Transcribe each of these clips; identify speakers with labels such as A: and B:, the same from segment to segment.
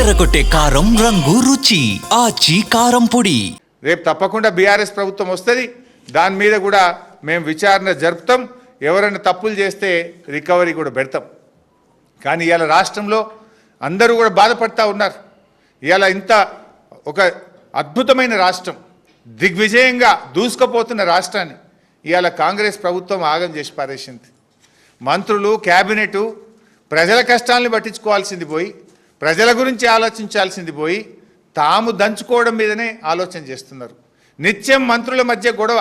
A: అదరగొట్టే కారం రంగు రుచి ఆచి కారం పొడి.
B: రేపు తప్పకుండా బీఆర్ఎస్ ప్రభుత్వం వస్తుంది. దాని మీద కూడా మేము విచారణ జరుపుతాం. ఎవరైనా తప్పులు చేస్తే రికవరీ కూడా పెడతాం. కానీ ఇవాళ రాష్ట్రంలో అందరూ కూడా బాధపడతా ఉన్నారు. ఇవాళ ఇంత ఒక అద్భుతమైన రాష్ట్రం దిగ్విజయంగా దూసుకుపోతున్న రాష్ట్రాన్ని ఇవాళ కాంగ్రెస్ ప్రభుత్వం ఆగం చేసి పారేసింది. మంత్రులు క్యాబినెట్ ప్రజల కష్టాలను పట్టించుకోవాల్సింది పోయి ప్రజల గురించి ఆలోచించాల్సింది పోయి తాము దంచుకోవడం మీదనే ఆలోచన చేస్తున్నారు. నిత్యం మంత్రుల మధ్య గొడవ.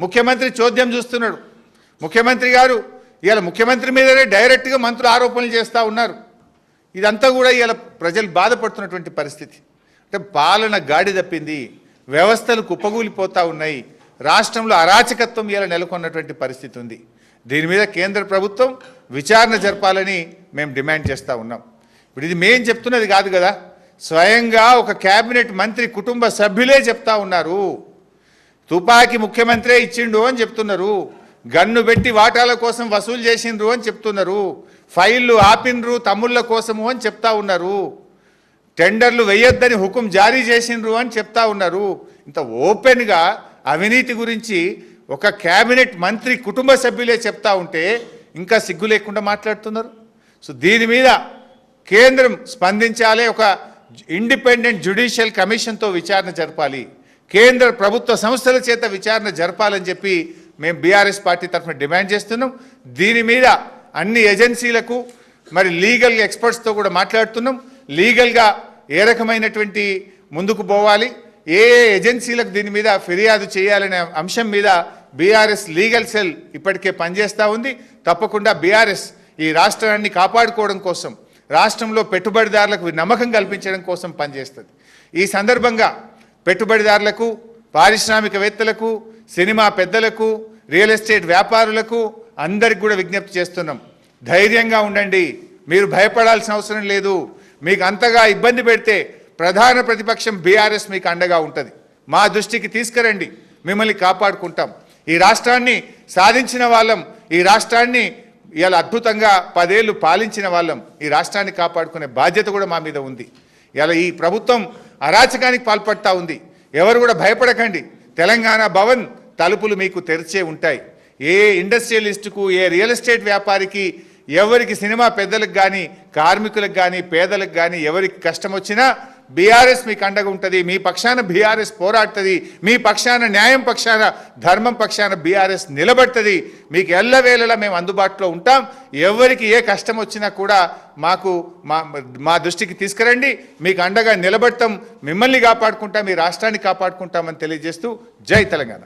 B: ముఖ్యమంత్రి చోద్యం చూస్తున్నాడు. ముఖ్యమంత్రి గారు ఇవాళ ముఖ్యమంత్రి మీదనే డైరెక్ట్గా మంత్రులు ఆరోపణలు చేస్తూ ఉన్నారు. ఇదంతా కూడా ఇవాళ ప్రజలు బాధపడుతున్నటువంటి పరిస్థితి. అంటే పాలన గాడి తప్పింది వ్యవస్థలు కుప్పగూలిపోతూ ఉన్నాయి రాష్ట్రంలో అరాచకత్వం ఇలా నెలకొన్నటువంటి పరిస్థితి ఉంది. దీని మీద కేంద్ర ప్రభుత్వం విచారణ జరపాలని మేము డిమాండ్ చేస్తూ ఉన్నాం. ఇప్పుడు ఇది మేం చెప్తున్నది కాదు కదా. స్వయంగా ఒక కేబినెట్ మంత్రి కుటుంబ సభ్యులే చెప్తా ఉన్నారు. తుపాకీ ముఖ్యమంత్రే ఇచ్చిండు అని చెప్తున్నారు. గన్ను పెట్టి వాటాల కోసం వసూలు చేసిండ్రు అని చెప్తున్నారు. ఫైళ్ళు ఆపిండ్రు తమ్ముళ్ళ కోసము అని చెప్తా ఉన్నారు. టెండర్లు వేయొద్దని హుకుం జారీ చేసిండ్రు అని చెప్తా ఉన్నారు. ఇంత ఓపెన్గా అవినీతి గురించి ఒక కేబినెట్ మంత్రి కుటుంబ సభ్యులే చెప్తా ఉంటే ఇంకా సిగ్గు లేకుండా మాట్లాడుతున్నారు. సో దీని మీద కేంద్రం స్పందించాలి ఒక ఇండిపెండెంట్ జ్యుడిషియల్ కమిషన్తో విచారణ జరపాలి. కేంద్ర ప్రభుత్వ సంస్థల చేత విచారణ జరపాలని చెప్పి మేము బీఆర్ఎస్ పార్టీ తరఫున డిమాండ్ చేస్తున్నాం. దీని మీద అన్ని ఏజెన్సీలకు మరి లీగల్ ఎక్స్పర్ట్స్తో కూడా మాట్లాడుతున్నాం. లీగల్గా ఏ రకమైనటువంటి ముందుకు పోవాలి ఏ ఏ ఏజెన్సీలకు దీని మీద ఫిర్యాదు చేయాలనే అంశం మీద బీఆర్ఎస్ లీగల్ సెల్ ఇప్పటికే పనిచేస్తూ ఉంది. తప్పకుండా బీఆర్ఎస్ ఈ రాష్ట్రాన్ని కాపాడుకోవడం కోసం రాష్ట్రంలో పెట్టుబడిదారులకు నమ్మకం కల్పించడం కోసం పనిచేస్తుంది. ఈ సందర్భంగా పెట్టుబడిదారులకు పారిశ్రామికవేత్తలకు సినిమా పెద్దలకు రియల్ ఎస్టేట్ వ్యాపారులకు అందరికి కూడా విజ్ఞప్తి చేస్తున్నాం. ధైర్యంగా ఉండండి. మీరు భయపడాల్సిన అవసరం లేదు. మీకు అంతగా ఇబ్బంది పెడితే ప్రధాన ప్రతిపక్షం బీఆర్ఎస్ మీకు అండగా ఉంటుంది. మా దృష్టికి తీసుకురండి. మిమ్మల్ని కాపాడుకుంటాం. ఈ రాష్ట్రాన్ని సాధించిన వాళ్ళం ఈ రాష్ట్రాన్ని ఇలా అద్భుతంగా పదేళ్ళు పాలించిన వాళ్ళం. ఈ రాష్ట్రాన్ని కాపాడుకునే బాధ్యత కూడా మా మీద ఉంది. ఇలా ఈ ప్రభుత్వం అరాచకానికి పాల్పడతా ఉంది. ఎవరు కూడా భయపడకండి. తెలంగాణ భవన్ తలుపులు మీకు తెరిచే ఉంటాయి. ఏ ఇండస్ట్రియలిస్టుకు ఏ రియల్ ఎస్టేట్ వ్యాపారికి ఎవరికి సినిమా పెద్దలకు కానీ కార్మికులకు కానీ పేదలకు కానీ ఎవరికి కష్టం వచ్చినా బీఆర్ఎస్ మీకు అండగా ఉంటుంది మీ పక్షాన బీఆర్ఎస్ పోరాడుతుంది మీ పక్షాన న్యాయం పక్షాన ధర్మం పక్షాన బీఆర్ఎస్ నిలబడుతుంది. మీకు ఎల్లవేళలా మేము అందుబాటులో ఉంటాం. ఎవరికి ఏ కష్టం వచ్చినా కూడా మాకు మా మా దృష్టికి తీసుకురండి. మీకు అండగా నిలబడతాం మిమ్మల్ని కాపాడుకుంటాం మీ రాష్ట్రాన్ని కాపాడుకుంటామని తెలియజేస్తూ జై తెలంగాణ.